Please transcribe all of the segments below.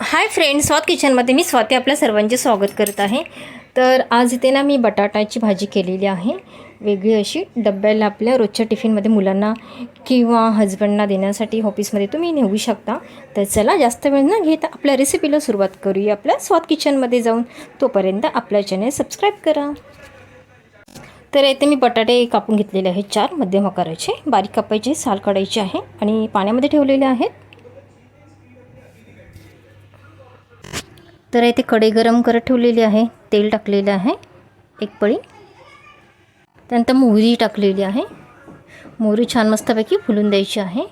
Hi friend स्वात किचनमध्ये मी स्वाती आपल्या सर्वांचे स्वागत करत आहे. तर आज इथे ना मी बटाट्याची भाजी केलेली आहे. वेगळी अशी डब्याला आपल्या रोजच्या टिफिनमध्ये मुलांना किंवा हजबंडना देण्यासाठी ऑफिसमध्ये तुम्ही नेऊ शकता. तर चला जास्त वेळ न घेता आपल्या रेसिपीला सुरुवात करूया. आपल्या स्वात किचनमध्ये जाऊन तोपर्यंत आपल्या चॅनल सबस्क्राईब करा. तर इथे मी बटाटे कापून घेतलेले आहेत चार मध्यम आकाराचे. बारीक कापायचे साल काढायचे आहे आणि पाण्यामध्ये ठेवलेले आहेत. तर इथे कढई गरम करत ठेवलेली आहे. तेल टाकलेलं आहे. एक पळी. त्यानंतर मोहरी टाकलेली आहे. मोहरी छान मस्तपैकी फुलून द्यायची आहे.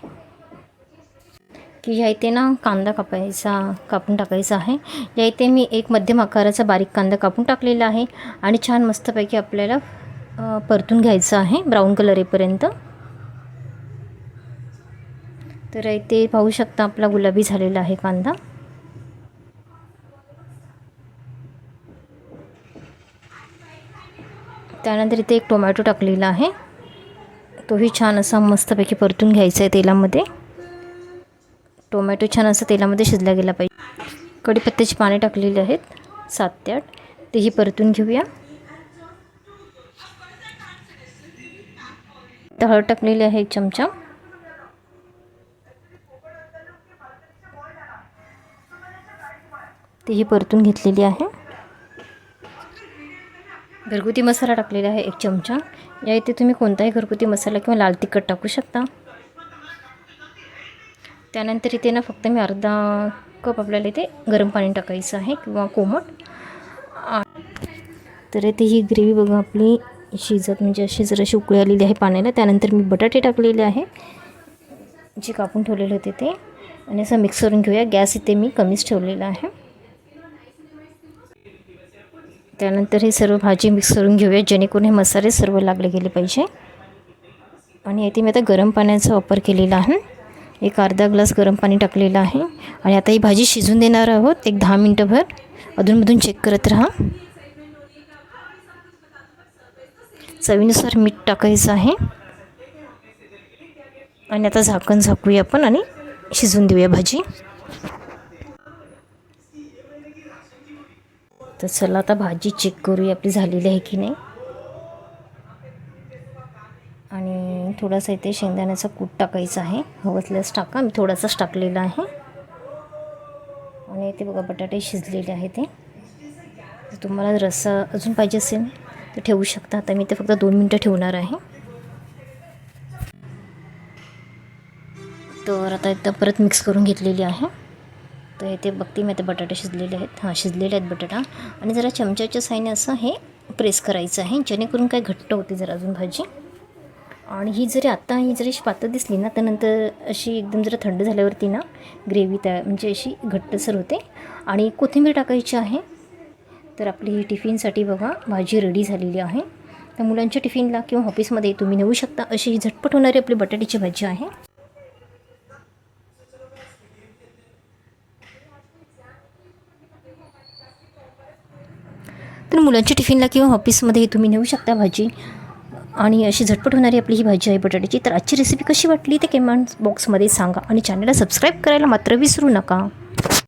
की ह्या इथे ना कांदा कापायचा कापून टाकायचा आहे. या इथे मी एक मध्यम आकाराचा बारीक कांदा कापून टाकलेला आहे. आणि छान मस्तपैकी आपल्याला परतून घ्यायचं आहे ब्राऊन कलर येईपर्यंत. तर इथे पाहू शकता आपला गुलाबी झालेला आहे कांदा. त्यानंतर इथे एक टोमॅटो टाकलेला आहे. तोही छान असा मस्तपैकी परतून घ्यायचा आहे तेलामध्ये. टोमॅटो छान असं तेलामध्ये शिजला गेला पाहिजे. कढीपत्त्याची पाने टाकलेली आहेत सात ते आठ. तेही परतून घेऊया. तर हळद टाकलेली आहे एक चमचा. तेही परतून घेतलेली आहे. घरगुती मसाला टाकलेला आहे एक चमचा. या इथे तुम्ही कोणताही घरगुती मसाला किंवा लाल तिखट टाकू शकता. त्यानंतर इथे ना फक्त मी अर्धा कप आपल्याला इथे गरम पाणी टाकायचं आहे किंवा कोमट. तर इथे ही ग्रेव्ही बघा आपली शिजत म्हणजे अशी जराशी उकळी आलेली आहे पाण्याला. त्यानंतर मी बटाटे टाकलेले आहे. जे कापून ठेवलेले होते ते. आणि असं मिक्स करून घेऊया. गॅस इथे मी कमीच ठेवलेला आहे. त्यानंतर हे सर्व भाजी मिक्स करून घेऊया जेणेकरून हे मसाले सर्व लागले गेले पाहिजे. आणि येथे मी आता गरम पाण्याचा वापर केलेला आहे. एक अर्धा ग्लास गरम पाणी टाकलेलं आहे. आणि आता ही भाजी शिजून देणार आहोत एक दहा मिनटंभर. अधूनमधून चेक करत राहा. चवीनुसार मीठ टाकायचं आहे. आणि आता झाकण झाकूया आपण आणि शिजून देऊया भाजी. तर चला आता भाजी चेक करूया आपली झालेली आहे की नाही. आणि थोडासा इथे शेंगदाण्याचा कूट टाकायचा आहे. हवसल्यास असल्यास टाका. मी थोडासाच टाकलेला आहे. आणि इथे बघा बटाटे शिजलेले आहे ते तुम्हाला रस्सा अजून पाहिजे असेल तर ठेवू शकता. आता मी ते फक्त दोन मिनटं ठेवणार आहे. तर आता इथं परत मिक्स करून घेतलेली आहे. तर इथे बघते मी आता बटाटे शिजलेले आहेत. हां शिजलेले आहेत बटाटा. आणि जरा चमच्याच्या साईने असं हे प्रेस करायचं आहे. जेणेकरून काय घट्ट होते जरा अजून भाजी. आणि ही जरी आत्ता ही जरी अशी पातळ दिसली ना त्यानंतर नंतर अशी एकदम जरा थंड झाल्यावरती ना ग्रेव्ही तयार म्हणजे अशी घट्टसर होते. आणि कोथिंबीर टाकायची आहे. तर आपली ही टिफिनसाठी बघा भाजी रेडी झालेली आहे. तर मुलांच्या टिफिनला किंवा ऑफिसमध्ये तुम्ही नेऊ शकता अशी ही झटपट होणारी आपली बटाट्याची भाजी आहे. मुलांच्या टिफिनला किंवा ऑफिसमध्ये तुम्ही नेऊ शकता भाजी. आणि अशी झटपट होणारी आपली ही भाजी आहे बटाट्याची. तर आजची रेसिपी कशी वाटली ते कमेंट बॉक्समध्ये सांगा. आणि चॅनलला सबस्क्राईब करायला मात्र विसरू नका.